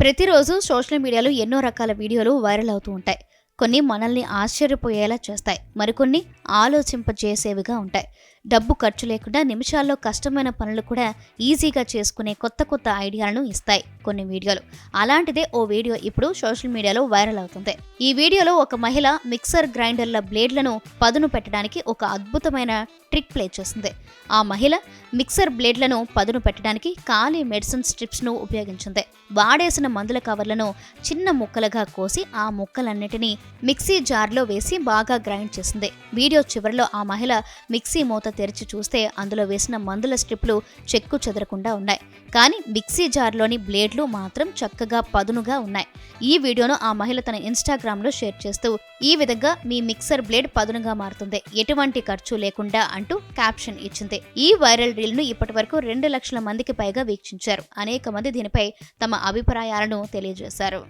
ప్రతిరోజు సోషల్ మీడియాలో ఎన్నో రకాల వీడియోలు వైరల్ అవుతూ ఉంటాయి. కొన్ని మనల్ని ఆశ్చర్యపోయేలా చేస్తాయి. మరికొన్ని ఆలోచింపజేసేవిగా ఉంటాయి. డబ్బు ఖర్చు లేకుండా నిమిషాల్లో కష్టమైన పనులు కూడా ఈజీగా చేసుకునే కొత్త కొత్త ఐడియాలను ఇస్తాయి కొన్ని వీడియోలు. అలాంటిదే ఓ వీడియో ఇప్పుడు సోషల్ మీడియాలో వైరల్ అవుతుంది. ఈ వీడియోలో ఒక మహిళ మిక్సర్ గ్రైండర్ల బ్లేడ్లను పదును పెట్టడానికి ఒక అద్భుతమైన ట్రిక్ ప్లే చేసింది ఆ మహిళ మిక్సర్ బ్లేడ్లను పదును పెట్టడానికి ఖాళీ మెడిసిన్ స్ట్రిప్స్ను ఉపయోగించింది. వాడేసిన మందుల కవర్లను చిన్న ముక్కలుగా కోసి ఆ ముక్కలన్నిటినీ మిక్సీ జార్లో వేసి బాగా గ్రైండ్ చేసింది. వీడియో చివరిలో ఆ మహిళ మిక్సీ మూత తెరిచి చూస్తే అందులో వేసిన మందుల స్ట్రిప్లు చెక్కు చెదరకుండా ఉన్నాయి. కానీ మిక్సీ జార్లోని బ్లేడ్లు మాత్రం చక్కగా పదునుగా ఉన్నాయి. ఈ వీడియోను ఆ మహిళ తన ఇన్స్టాగ్రామ్లో షేర్ చేస్తూ ఈ విధంగా మీ మిక్సర్ బ్లేడ్ పదునుగా మారుతుంది. ఎటువంటి ఖర్చు లేకుండా అంటూ క్యాప్షన్ ఇచ్చింది. ఈ వైరల్ రీల్ను ఇప్పటి వరకు రెండు లక్షల మందికి పైగా వీక్షించారు. అనేక మంది దీనిపై తమ అభిప్రాయాలను తెలియజేశారు.